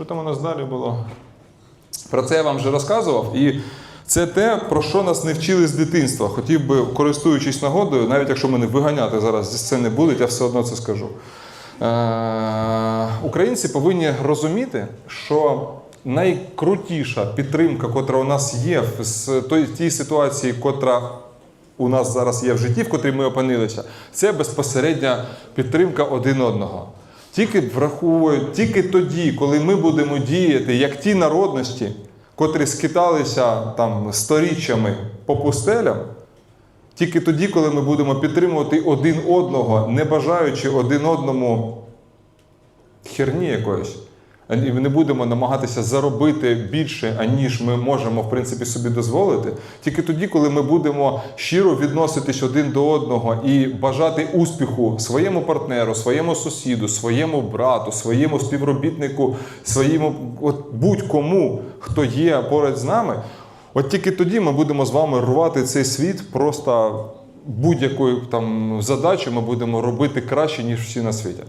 Що там у нас далі було? Про це я вам вже розказував. І це те, про що нас не вчили з дитинства. Хотів би, користуючись нагодою, навіть якщо мене виганяти зараз зі сцени будуть, я все одно це скажу. Е, українці повинні розуміти, що найкрутіша підтримка, котра у нас є в тій ситуації, котра у нас зараз є в житті, в котрій ми опинилися, це безпосередня підтримка один одного. Тільки враховують, тільки тоді, коли ми будемо діяти як ті народності, котрі скиталися там сторіччями по пустелям, тільки тоді, коли ми будемо підтримувати один одного, не бажаючи один одному херні якоїсь, і не будемо намагатися заробити більше, аніж ми можемо в принципі собі дозволити. Тільки тоді, коли ми будемо щиро відноситись один до одного і бажати успіху своєму партнеру, своєму сусіду, своєму брату, своєму співробітнику, своєму от будь-кому, хто є поряд з нами. От тільки тоді ми будемо з вами рвати цей світ просто будь-якою там задачу ми будемо робити краще, ніж всі на світі.